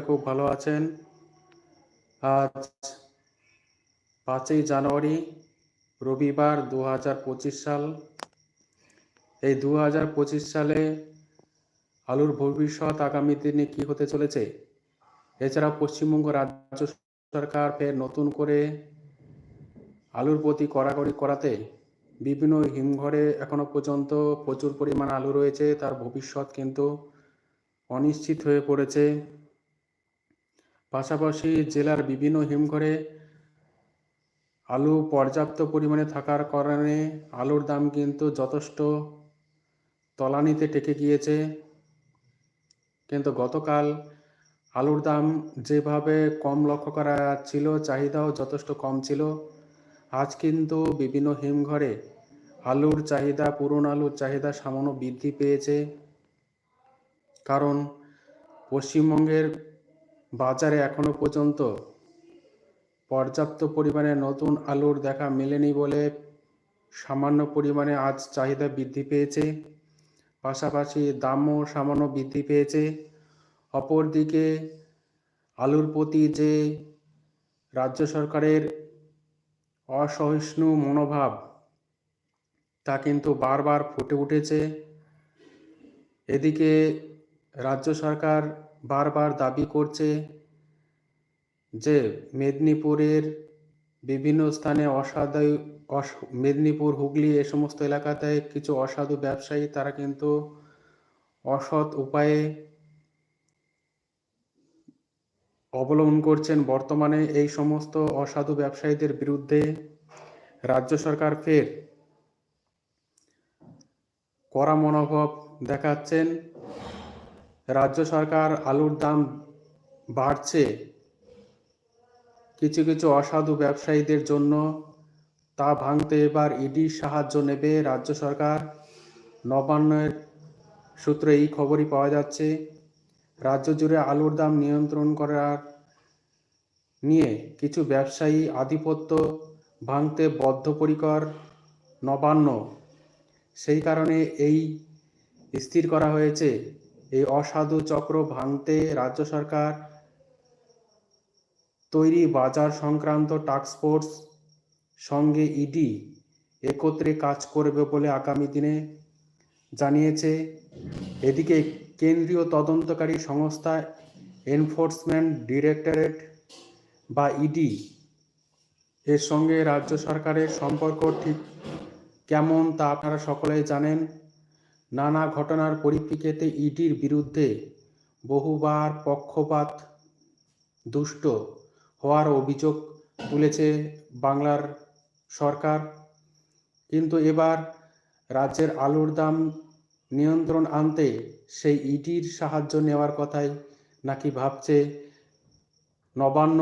খুব ভালো আছেন। আজ পাঁচই জানুয়ারি, রবিবার দু পঁচিশ সাল। এই দু পঁচিশ সালে আলুর ভবিষ্যৎ আগামী দিনে কি হতে চলেছে? এছাড়া পশ্চিমবঙ্গ রাজ্য সরকার ফের নতুন করে আলুর প্রতি কড়াকড়ি করাতে বিভিন্ন হিমঘরে এখনও পর্যন্ত প্রচুর পরিমাণ আলু রয়েছে। তার ভবিষ্যৎ কিন্তু অনিশ্চিত হয়ে পড়েছে। পাশাপাশি জেলার বিভিন্ন হিমঘরে আলু পর্যাপ্ত পরিমাণে থাকার কারণে আলুর দাম কিন্তু যথেষ্ট তলানিতে টেকে গিয়েছে। কিন্তু গতকাল আলুর দাম যেভাবে কম লক্ষ্য করা ছিল, চাহিদাও যথেষ্ট কম ছিল। আজ কিন্তু বিভিন্ন হিমঘরে আলুর চাহিদা, পুরনো আলুর চাহিদা সামান্য বৃদ্ধি পেয়েছে। কারণ পশ্চিমবঙ্গের বাজারে এখনও পর্যন্ত পর্যাপ্ত পরিমাণে নতুন আলুর দেখা মেলেনি বলে সামান্য পরিমাণে আজ চাহিদা বৃদ্ধি পেয়েছে। পাশাপাশি দামও সামান্য বৃদ্ধি পেয়েছে। অপরদিকে আলুর প্রতি যে রাজ্য সরকারের অসহিষ্ণু মনোভাব, তা কিন্তু বারবার ফুটে উঠেছে। এদিকে রাজ্য সরকার বারবার দাবি করছে যে মেদিনীপুরের বিভিন্ন স্থানে অসাধু মেদিনীপুর, হুগলি এ সমস্ত এলাকাতে কিছু অসাধু ব্যবসায়ী তারা কিন্তু অসৎ উপায়ে অবলম্বন করছেন। বর্তমানে এই সমস্ত অসাধু ব্যবসায়ীদের বিরুদ্ধে রাজ্য সরকার ফের কড়া মনোভাব দেখাচ্ছেন। রাজ্য সরকার আলুর দাম বাড়ছে। কিছু কিছু অসাধু ব্যবসায়ীদের জন্য তা ভাঙতে এবার ইডির সাহায্য নেবে রাজ্য সরকার। নবান্নের সূত্রে এই খবরই পাওয়া যাচ্ছে, রাজ্য জুড়ে আলুর দাম নিয়ন্ত্রণ করার নিয়ে কিছু ব্যবসায়ী আধিপত্য ভাঙতে বদ্ধপরিকর নবান্ন। সেই কারণে এই স্থির করা হয়েছে। এই অসাধু চক্র ভাঙতে রাজ্য সরকার তৈরি বাজার সংক্রান্ত টাস্কফোর্স সঙ্গে ইডি একত্রে কাজ করবে বলে আগামী দিনে জানিয়েছে। এদিকে কেন্দ্রীয় তদন্তকারী সংস্থা এনফোর্সমেন্ট ডিরেক্টরেট বা ইডি এর সঙ্গে রাজ্য সরকারের সম্পর্ক ঠিক কেমন তা আপনারা সকলেই জানেন। নানা ঘটনার পরিপ্রেক্ষিতে ইডির বিরুদ্ধে বহুবার পক্ষপাত দুষ্ট হওয়ার অভিযোগ তুলেছে বাংলার সরকার। কিন্তু এবার রাজ্যের আলুর দাম নিয়ন্ত্রণ আনতে সেই ইডির সাহায্য নেওয়ার কথাই নাকি ভাবছে নবান্ন।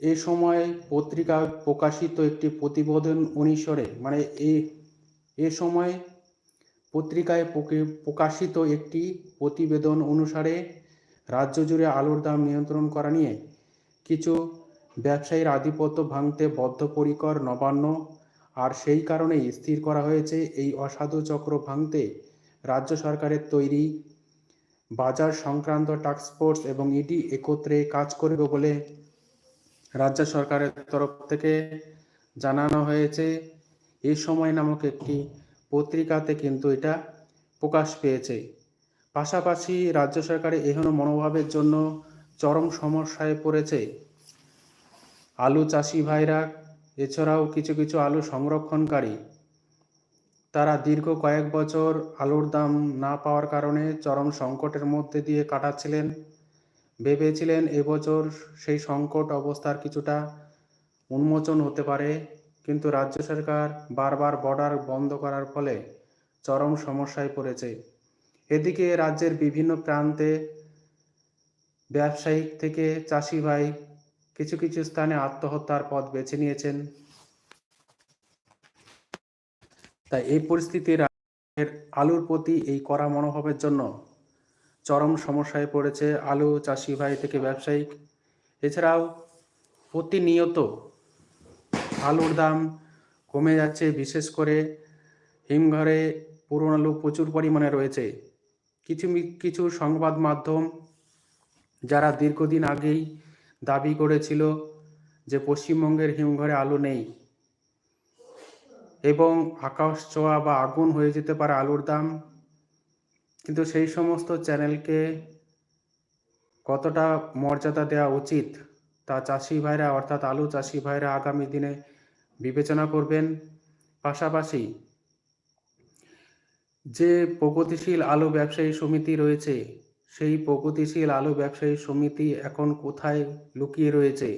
এ সময় পত্রিকা প্রকাশিত একটি প্রতিবেদন অনুসারে মানে এ এ সময় পত্রিকায় প্রকাশিত একটি প্রতিবেদন অনুসারে রাজ্য জুড়ে আলুর দাম নিয়ন্ত্রণ করা নিয়ে কিছু ব্যবসায়ীর আধিপত্য ভাঙতে বদ্ধপরিকর নবান্ন। আর সেই কারণেই স্থির করা হয়েছে এই অসাধু চক্র ভাঙতে রাজ্য সরকারের তৈরি বাজার সংক্রান্ত টাস্কফোর্স এবং ইডি একত্রে কাজ করবে বলে রাজ্য সরকারের তরফ থেকে জানানো হয়েছে। এই সময় নামক একটি পত্রিকাতে কিন্তু এটা প্রকাশ পেয়েছে। পাশাপাশি রাজ্য সরকারের এখনও মনোভাবের জন্য চরম সমস্যায় পড়েছে। আলু চাষি ভাইরা, এছাড়াও কিছু কিছু আলু সংরক্ষণকারী, তারা দীর্ঘ কয়েক বছর আলুর দাম না পাওয়ার কারণে চরম সংকটের মধ্যে দিয়ে কাটাচ্ছিলেন। ভেবেছিলেন এবছর সেই সংকট অবস্থার কিছুটা উন্মোচন হতে পারে। কিন্তু রাজ্য সরকার বারবার বর্ডার বন্ধ করার ফলে চরম সমস্যায় পড়েছে। এদিকে রাজ্যের বিভিন্ন প্রান্তে ব্যবসায়িক থেকে চাষি ভাই কিছু কিছু স্থানে আত্মহত্যার পথ বেছে নিয়েছেন। তাই এই পরিস্থিতি আলুর প্রতি এই কড়া মনোভাবের জন্য চরম সমস্যায় পড়েছে আলু চাষি ভাই থেকে ব্যবসায়িক। এছাড়াও প্রতিনিয়ত আলুর দাম কমে যাচ্ছে, বিশেষ করে হিমঘরে পুরনো আলু প্রচুর পরিমাণে রয়েছে। কিছু কিছু সংবাদ মাধ্যম যারা দীর্ঘদিন আগেই দাবি করেছিল যে পশ্চিমবঙ্গের হিমঘরে আলু নেই এবং আকাশ ছোঁয়া বা আগুন হয়ে যেতে পারে আলুর দাম, কিন্তু সেই সমস্ত চ্যানেলকে কতটা মর্যাদা দেওয়া উচিত তা চাষি ভাইরা, অর্থাৎ আলু চাষি ভাইরা আগামী দিনে বিবেচনা করবেন। পাশাপাশি যে প্রগতিশীল আলু ব্যবসায়ী সমিতি রয়েছে, সেই প্রগতিশীল আলু ব্যবসায়ী সমিতি এখন কোথায় লুকিয়ে রয়েছে?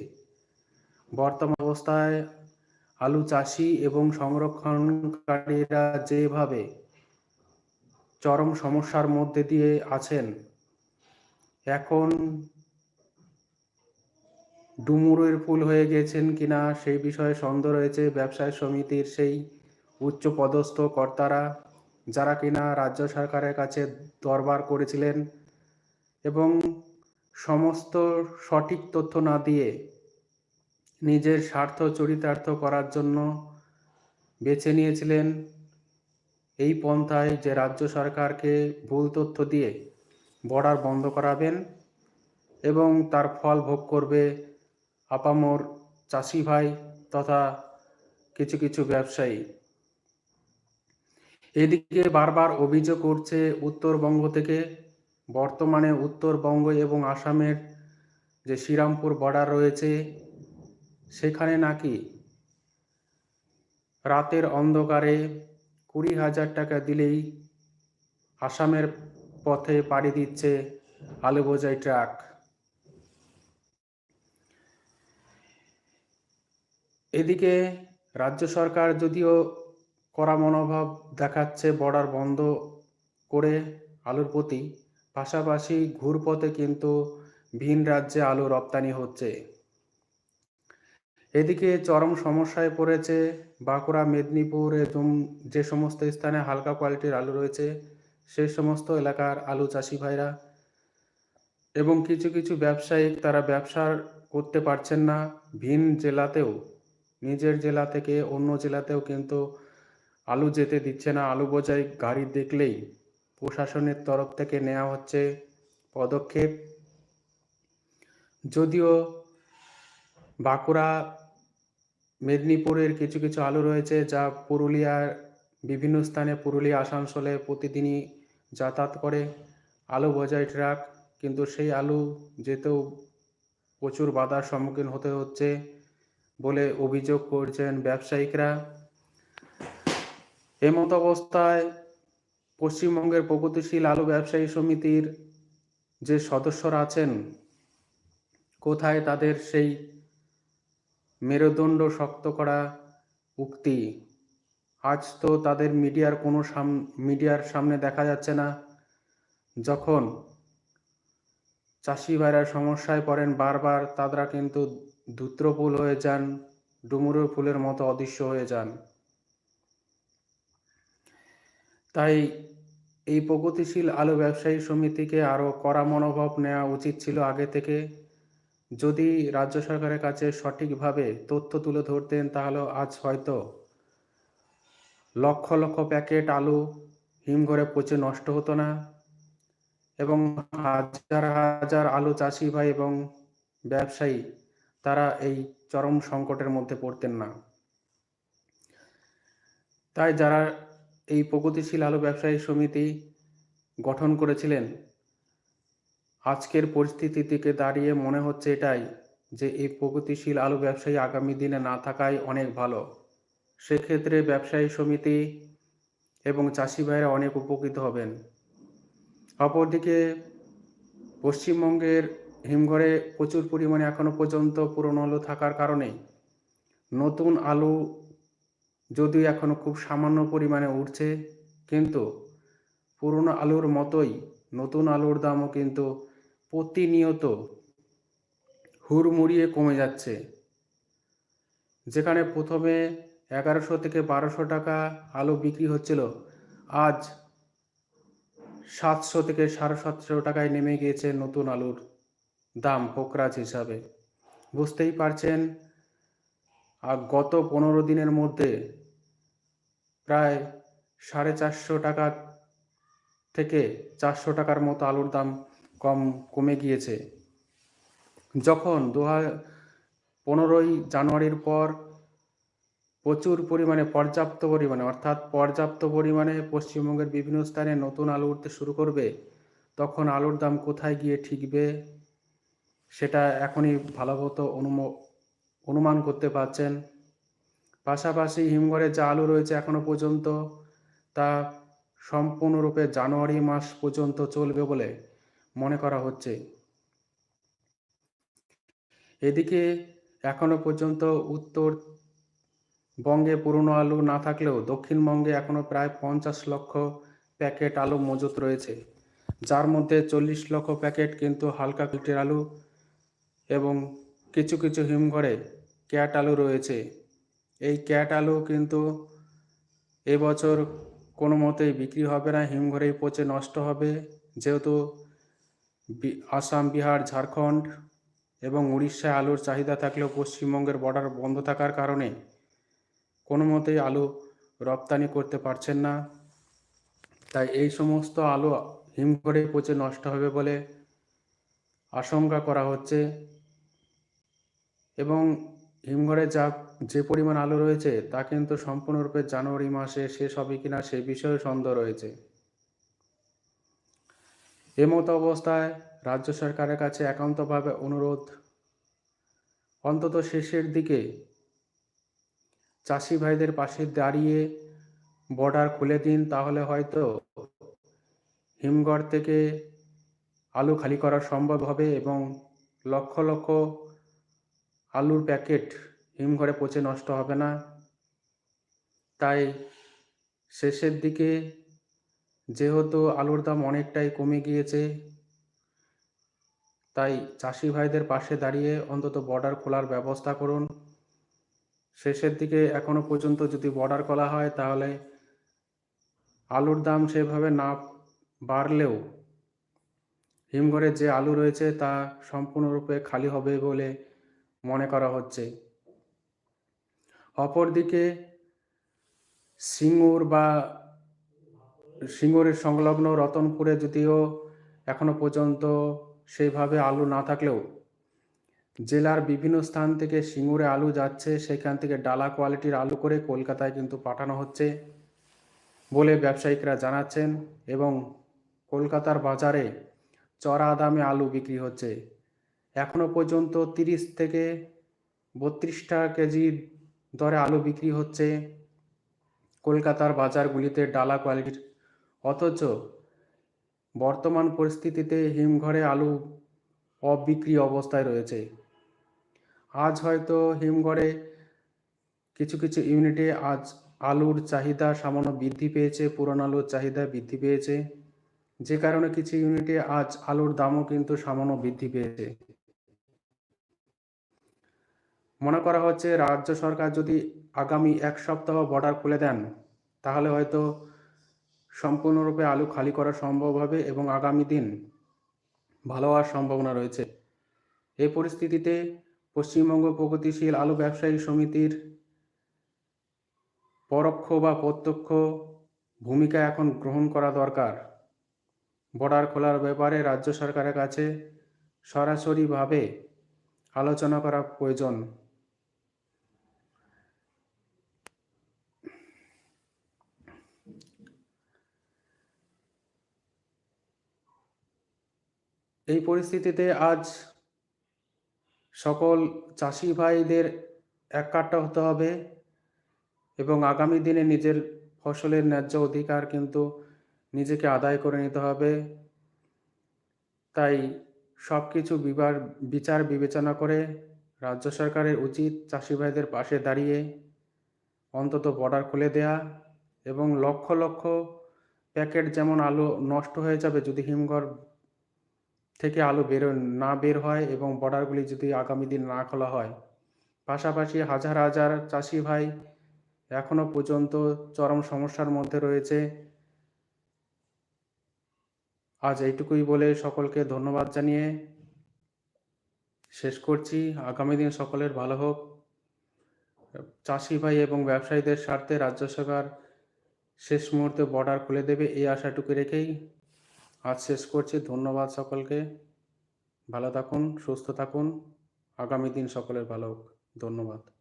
বর্তমান অবস্থায় আলু চাষি এবং সংরক্ষণকারীরা যেভাবে চরম সমস্যার মধ্যে দিয়ে আছেন, এখন ডুমুরের ফুল হয়ে গেছেন কিনা সেই বিষয়ে সন্দেহ রয়েছে ব্যবসায় সমিতির সেই উচ্চ পদস্থ কর্তারা, যারা কিনা রাজ্য সরকারের কাছে দরবার করেছিলেন এবং সমস্ত সঠিক তথ্য না দিয়ে নিজের স্বার্থ চরিতার্থ করার জন্য বেছে নিয়েছিলেন এই পন্থায় যে রাজ্য সরকারকে ভুল তথ্য দিয়ে বর্ডার বন্ধ করাবেন এবং তার ফল ভোগ করবে আপামর চাষি ভাই তথা কিছু কিছু ব্যবসায়ী। এদিকে বারবার অভিযোগ করছে উত্তরবঙ্গ থেকে বর্তমানে উত্তরবঙ্গ এবং আসামের যে শ্রীরামপুর বর্ডার রয়েছে, সেখানে নাকি রাতের অন্ধকারে কুড়ি হাজার টাকা দিলেই আসামের পথে পাড়ি দিচ্ছে আলু বোঝাই ট্রাক। এদিকে রাজ্য সরকার যদিও কড়া মনোভাব দেখাচ্ছে বর্ডার বন্ধ করে আলুর প্রতি, পাশাপাশি ঘুরপথে কিন্তু ভিন রাজ্যে আলু রপ্তানি হচ্ছে। এদিকে চরম সমস্যায় পড়েছে বাঁকুড়া, মেদিনীপুর এবং যে সমস্ত স্থানে হালকা কোয়ালিটির আলু রয়েছে সেই সমস্ত এলাকার আলু চাষি ভাইরা এবং কিছু কিছু ব্যবসায়ী তারা ব্যবসা করতে পারছেন না ভিন জেলাতেও। নিজের জেলা থেকে অন্য জেলাতেও কিন্তু আলু যেতে দিচ্ছে না। আলু বোঝাই গাড়ি দেখলেই প্রশাসনের তরফ থেকে নেওয়া হচ্ছে পদক্ষেপ। যদিও বাঁকুড়া, মেদিনীপুরের কিছু কিছু আলু রয়েছে যা পুরুলিয়ার বিভিন্ন স্থানে পুরুলিয়া, আসানসোলে প্রতিদিনই যাতায়াত করে। আলু বোঝাই ট্রাক, কিন্তু সেই আলু যেতেও প্রচুর বাধার সম্মুখীন হতে হচ্ছে। বলে অভিযোগ করছেন ব্যবসায়িকরা। এমত অবস্থায় পশ্চিমবঙ্গের প্রগতিশীল আলু ব্যবসায়ী সমিতির যে সদস্যরা আছেন, কোথায় তাদের সেই মেরুদণ্ড শক্ত করা উক্তি? আজ তো তাদের মিডিয়ার কোনো সাম, মিডিয়ার সামনে দেখা যাচ্ছে না। যখন চাষি ভাইরা সমস্যায় পড়েন, বারবার তারা কিন্তু ধূত্রফুল হয়ে যান, ডুমুরের ফুলের মতো অদৃশ্য হয়ে যান। তাই এই প্রগতিশীল আলু ব্যবসায়ী সমিতিকে আরও কড়া মনোভাব নেওয়া উচিত ছিল আগে থেকে। যদি রাজ্য সরকারের কাছে সঠিকভাবে তথ্য তুলে ধরতেন, তাহলে আজ হয়তো লক্ষ লক্ষ প্যাকেট আলু হিমঘরে পচে নষ্ট হতো না এবং হাজার হাজার আলু চাষি ভাই এবং ব্যবসায়ী তারা এই চরম সংকটের মধ্যে পড়তেন না। তাই যারা এই প্রগতিশীল আলু ব্যবসায়ী সমিতি গঠন করেছিলেন, আজকের পরিস্থিতি থেকে দাঁড়িয়ে মনে হচ্ছে এটাই যে এই প্রগতিশীল আলু ব্যবসায়ী আগামী দিনে না থাকাই অনেক ভালো। সেক্ষেত্রে ব্যবসায়ী সমিতি এবং চাষি ভাইরা অনেক উপকৃত হবেন। অপরদিকে পশ্চিমবঙ্গের হিমঘরে প্রচুর পরিমাণে এখনও পর্যন্ত পুরনো আলু থাকার কারণে নতুন আলু যদিও এখনও খুব সামান্য পরিমাণে উঠছে, কিন্তু পুরনো আলুর মতোই নতুন আলুর দামও কিন্তু প্রতিনিয়ত হুড়মুড়িয়ে কমে যাচ্ছে। যেখানে প্রথমে এগারোশো থেকে বারোশো টাকা আলু বিক্রি হচ্ছিল, আজ সাতশো থেকে সাড়ে সাতশো টাকায় নেমে গিয়েছে নতুন আলুর দাম পোকরাজ হিসাবে। বুঝতেই পারছেন, আর গত পনেরো দিনের মধ্যে প্রায় সাড়ে চারশো টাকা থেকে চারশো টাকার মতো আলুর দাম কম কমে গিয়েছে। যখন দু পনেরোই জানুয়ারির পর প্রচুর পরিমাণে, পর্যাপ্ত পরিমাণে, অর্থাৎ পর্যাপ্ত পরিমাণে পশ্চিমবঙ্গের বিভিন্ন স্থানে নতুন আলু উঠতে শুরু করবে, তখন আলুর দাম কোথায় গিয়ে ঠিকবে? সেটা এখনই ভালোমতো অনুম, অনুমান করতে পারছেন। পাশাপাশি হিমঘরে যা আলু রয়েছে এখনও পর্যন্ত। তা সম্পূর্ণরূপে জানুয়ারি মাস পর্যন্ত চলবে বলে মনে করা হচ্ছে। এদিকে এখনও পর্যন্ত উত্তর বঙ্গে পুরনো আলু না থাকলেও দক্ষিণবঙ্গে এখনও প্রায় পঞ্চাশ লক্ষ প্যাকেট আলু মজুত রয়েছে। যার মধ্যে চল্লিশ লক্ষ প্যাকেট কিন্তু হালকা কুটির আলু এবং কিছু কিছু হিমঘরে ক্যাট আলু রয়েছে। এই ক্যাট আলু কিন্তু এবছর কোনো মতেই বিক্রি হবে না, হিমঘরেই পচে নষ্ট হবে। যেহেতু আসাম, বিহার, ঝাড়খণ্ড এবং উড়িষ্যায় আলুর চাহিদা থাকলেও পশ্চিমবঙ্গের বর্ডার বন্ধ থাকার কারণে কোনো মতেই আলু রপ্তানি করতে পারছেন না। তাই এই সমস্ত আলু হিমঘরে পচে নষ্ট হবে বলে আশঙ্কা করা হচ্ছে। এবং হিমঘরে যা, যে পরিমাণ আলু রয়েছে, তা কিন্তু সম্পূর্ণরূপে জানুয়ারি মাসে শেষ হবে কিনা সে বিষয়ে সন্দেহ রয়েছে। এমতো অবস্থায় রাজ্য সরকারের কাছে একান্তভাবে অনুরোধ। অন্তত শেষের দিকে চাষি ভাইদের পাশে দাঁড়িয়ে বর্ডার খুলে দিন, তাহলে হয়তো হিমঘর থেকে আলু খালি করা সম্ভব হবে এবং লক্ষ লক্ষ আলুর প্যাকেট হিমঘরে পচে নষ্ট হবে না। তাই শেষের দিকে যেহেতু আলুর দাম অনেকটাই কমে গিয়েছে, তাই চাষি ভাইদের পাশে দাঁড়িয়ে অন্তত বর্ডার খোলার ব্যবস্থা করুন। শেষের দিকে এখনও পর্যন্ত যদি বর্ডার খোলা হয়, তাহলে আলুর দাম সেভাবে না বাড়লেও হিমঘরে যে আলু রয়েছে, তা সম্পূর্ণরূপে খালি হবে বলে মনে করা হচ্ছে। অপরদিকে সিঙ্গুর বা সিঙ্গুরের সংলগ্ন রতনপুরে যদিও এখনও পর্যন্ত সেইভাবে আলু না থাকলেও জেলার বিভিন্ন স্থান থেকে সিঙ্গুরে আলু যাচ্ছে, সেখান থেকে ডালা কোয়ালিটির আলু করে কলকাতায় কিন্তু পাঠানো হচ্ছে বলে ব্যবসায়িকরা জানাচ্ছেন এবং কলকাতার বাজারে চড়া দামে আলু বিক্রি হচ্ছে। এখনও পর্যন্ত তিরিশ থেকে বত্রিশ টাকা কেজি দরে আলু বিক্রি হচ্ছে। কলকাতার বাজারগুলিতে ডালা কোয়ালিটির। অথচ বর্তমান পরিস্থিতিতে হিমঘরে আলু অবিক্রি অবস্থায় রয়েছে। আজ হয়তো হিমঘরে কিছু কিছু ইউনিটে আজ আলুর চাহিদা সামান্য বৃদ্ধি পেয়েছে, পুরান আলুর চাহিদা বৃদ্ধি পেয়েছে। যে কারণে কিছু ইউনিটে আজ আলুর দামও কিন্তু সামান্য বৃদ্ধি পেয়েছে। মনে করা হচ্ছে রাজ্য সরকার যদি আগামী এক সপ্তাহ বর্ডার খুলে দেন, তাহলে হয়তো সম্পূর্ণরূপে আলু খালি করা সম্ভব হবে এবং আগামী দিন ভালো হওয়ার সম্ভাবনা রয়েছে। এই পরিস্থিতিতে পশ্চিমবঙ্গ প্রগতিশীল আলু ব্যবসায়ী সমিতির পরোক্ষ বা প্রত্যক্ষ ভূমিকা এখন গ্রহণ করা দরকার। বর্ডার খোলার ব্যাপারে রাজ্য সরকারের কাছে সরাসরিভাবে আলোচনা করা প্রয়োজন। এই পরিস্থিতিতে আজ সকল চাষি ভাইদের এক এককাট্টা হতে হবে এবং আগামী দিনে নিজের ফসলের ন্যায্য অধিকার কিন্তু নিজেকে আদায় করে নিতে হবে। তাই সব কিছু বিবার বিচার বিবেচনা করে রাজ্য সরকারের উচিত চাষি ভাইদের পাশে দাঁড়িয়ে অন্তত বর্ডার খুলে দেয়া এবং লক্ষ লক্ষ প্যাকেট যেমন আলু নষ্ট হয়ে যাবে যদি হিমঘর থেকে আলো বের, না বের হয় এবং বর্ডারগুলি যদি আগামী দিন না খোলা হয়। পাশাপাশি হাজার হাজার চাষি ভাই এখনও পর্যন্ত চরম সমস্যার মধ্যে রয়েছে। আজ এইটুকুই বলে সকলকে ধন্যবাদ জানিয়ে শেষ করছি। আগামী দিন সকলের ভালো হোক। চাষি ভাই এবং ব্যবসায়ীদের স্বার্থে রাজ্য সরকার শেষ মুহূর্তে বর্ডার খুলে দেবে, এই আশাটুকু রেখেই আজ শেষ করছি। ধন্যবাদ সকলকে। ভালো থাকুন, সুস্থ থাকুন। আগামী দিন সকলের ভালো হোক। ধন্যবাদ।